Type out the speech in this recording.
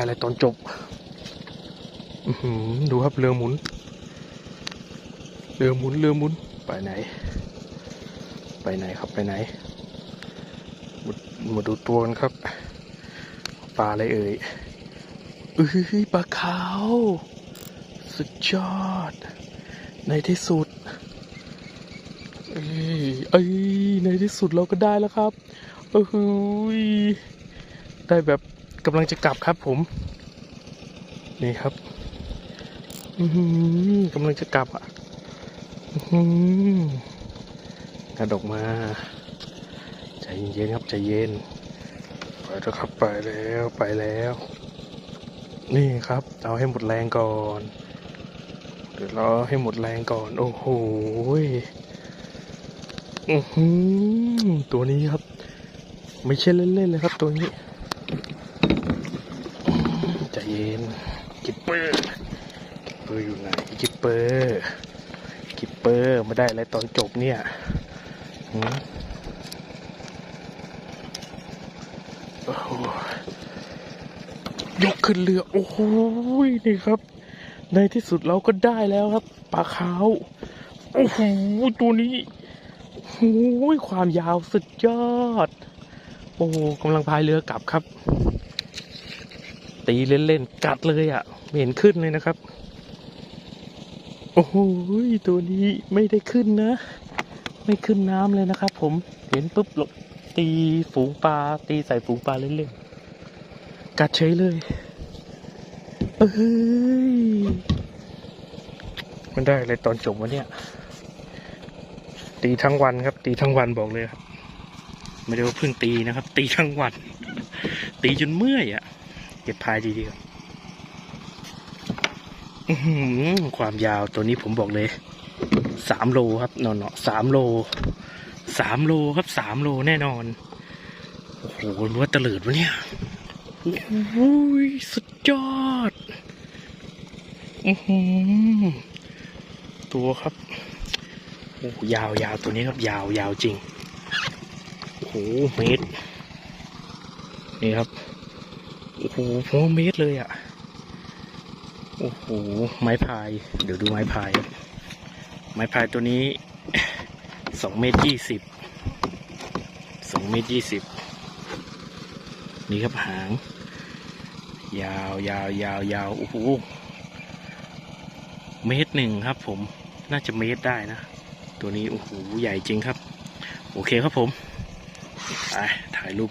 อะไรตอนจบดูครับเรือหมุน เรือหมุนเรือหมุนไปไหน ไปไหนครับไปไหนมามาดูตัวกันครับ ปลาอะไรเอ่ยเอ้ยปลาขาว สุดยอด ในที่สุด เอ้ยเอ้ยในที่สุดเราก็ได้แล้วครับเอ้ยได้แบบ กำลังจะกลับครับผม นี่ครับอือหือกำลังจะกลับอะหือกระดกมา ใจเย็นครับใจเย็น ไปแล้วครับไปแล้วไปแล้ว นี่ครับ เอาให้หมดแรงก่อนเดี๋ยวรอให้หมดแรงก่อน โอ้โหอือหือตัวนี้ครับ ไม่ใช่เล่นๆเลยครับตัวนี้ เย็นกิปเปอร์กิปเปอร์อยู่ไหนกิปเปอร์กิปเปอร์มาได้อะไรตอนจบเนี่ยยกขึ้นเรือ โอ้โหยนี่ครับ ในที่สุดเราก็ได้แล้วครับปลาขาวโอ้โหตัวนี้โอ้ยความยาวสุดยอด โอ้โหกำลังพายเรือกลับครับ ตีเล่นๆ กัดเลยอะ่ะเห็นขึ้นเลยนะครับ โอ้โหตัวนี้ไม่ได้ขึ้นนะ ไม่ขึ้นน้ำเลยนะครับ ผมเห็นปุ๊บหลบตีฝูงปลาตีใส่ฝูงปลาเล่นๆ กัดเฉยเลยเอ้ยมันได้อะไรตอนจบวะเนี่ย ตีทั้งวันครับ ตีทั้งวันบอกเลยครับ ไม่ได้ว่าเพิ่งตีนะครับ ตีทั้งวัน ตีจนเมื่อยอะ่ะ ก็บพายดีๆครับความยาวตัวนี้ผมบอกเลยสามโลครับเนาะๆสามโลสามโลครับสามโลแน่นอน โอ้โหรู้ว่าตะลิดวะเนี่ยโอ้ยสุดยอดอือหือตัวครับโอ้ยาวยาวตัวนี้ครับยาวยาวจริงโอ้โหเมตรนี่ครับ โอ้โหพอเมตรเลยอะ่ะ โอ้โห ไม้พาย เดี๋ยวดูไม้พาย ไม้พายตัวนี้สองเมตรยี่สิบสองเมตรยี่สิบนี่ครับหาง ยาวยาวยาวยาวโอ้โหเมตรหนึ่งครับผม น่าจะเมตรได้นะ ตัวนี้โอ้โหใหญ่จริงครับ โอเคครับผม ไปถ่ายรูป